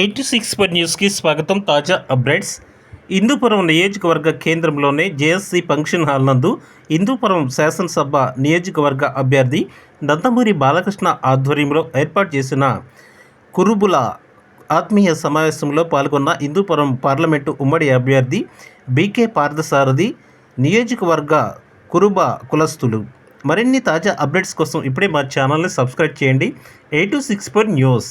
Eighty six per న్యూస్కి స్వాగతం. తాజా అప్డేట్స్. హిందూపురం నియోజకవర్గ కేంద్రంలోనే జేఎస్సీ ఫంక్షన్ హాల్ నందు హిందూపురం శాసనసభ నియోజకవర్గ అభ్యర్థి నందమూరి బాలకృష్ణ ఆధ్వర్యంలో ఏర్పాటు చేసిన కురుబుల ఆత్మీయ సమావేశంలో పాల్గొన్న హిందూపురం పార్లమెంటు ఉమ్మడి అభ్యర్థి బీకే పార్థసారథి నియోజకవర్గ కురుబ కులస్తులు. మరిన్ని తాజా అప్డేట్స్ కోసం ఇప్పుడే మా ఛానల్ని సబ్స్క్రైబ్ చేయండి. Eight to six per news.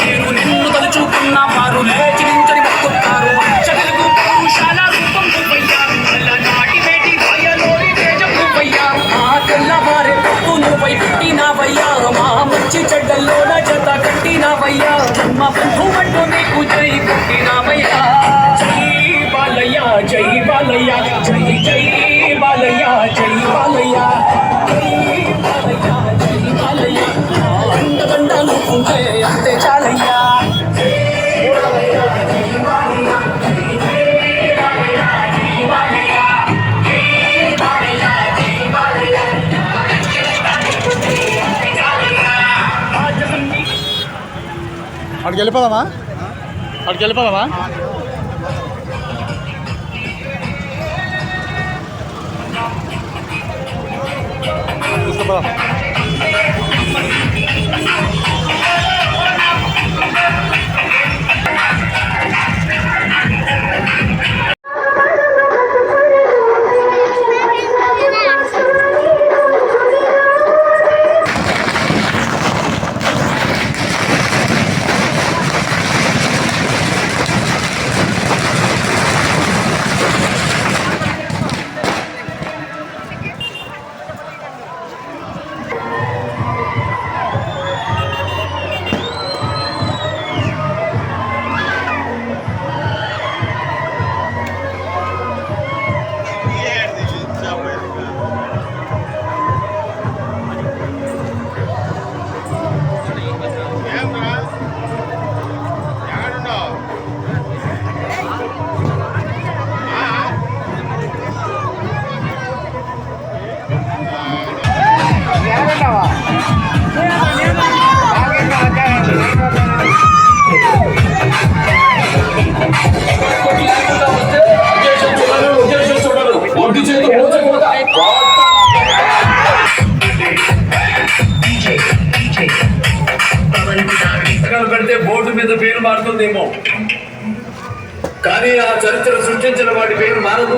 జై జై బాలయ్య జై బాలయ్య జై జై బాలయ్య. జై బాలయ్య అంతే చాలయ్యా. అక్కడికి వెళ్ళిపోదామా? అక్కడికి వెళ్ళిపోదామా తీసుకుపోదాం సృష్టించిన వాటి పేరు మారదు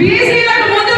Bismillah, todo.